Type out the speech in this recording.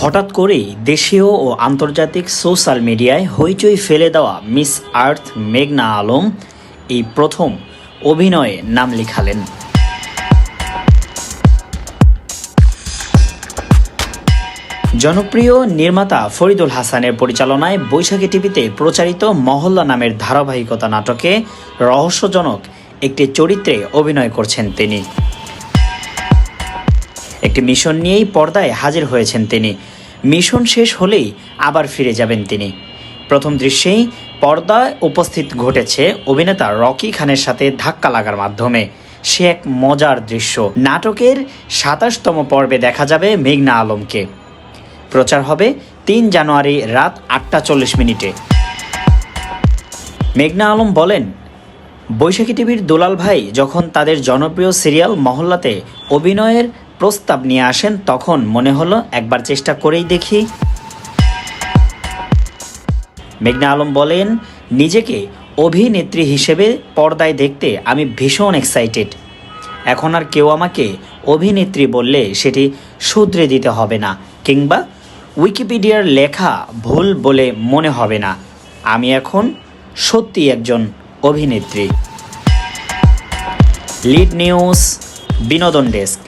হঠাৎ করেই দেশীয় ও আন্তর্জাতিক সোশ্যাল মিডিয়ায় হইচই ফেলে দেওয়া মিস আর্থ মেঘনা আলম এই প্রথম অভিনয়ে নাম লিখালেন। জনপ্রিয় নির্মাতা ফরিদুল হাসানের পরিচালনায় বৈশাখী টিভিতে প্রচারিত মহল্লা নামের ধারাবাহিকতা নাটকে রহস্যজনক একটি চরিত্রে অভিনয় করছেন তিনি। একটি মিশন নিয়েই পর্দায় হাজির হয়েছেন তিনি। মিশন শেষ হলেই আবার ফিরে যাবেন তিনি। প্রথম দৃশ্যেই পর্দায় উপস্থিত ঘটেছে অভিনেতা রকি খানের সাথে ধাক্কা লাগার মাধ্যমে। সে এক মজার দৃশ্য। নাটকের সাতাশতম পর্বে দেখা যাবে মেঘনা আলমকে। প্রচার হবে তিন জানুয়ারি রাত আটটা চল্লিশ মিনিটে। মেঘনা আলম বলেন, বৈশাখী টিভির দুলাল ভাই যখন তাদের জনপ্রিয় সিরিয়াল মহল্লাতে অভিনয়ের প্রস্তাব নিয়ে আসেন, তখন মনে হলো একবার চেষ্টা করেই দেখি। মেঘনা আলম বলেন, নিজেকে অভিনেত্রী হিসেবে পর্দায় দেখতে আমি ভীষণ এক্সাইটেড এখন আর কেউ আমাকে অভিনেত্রী বললে সেটি শুধরে দিতে হবে না, কিংবা উইকিপিডিয়ার লেখা ভুল বলে মনে হবে না। আমি এখন সত্যি একজন অভিনেত্রী। লিড নিউজ, বিনোদন ডেস্ক।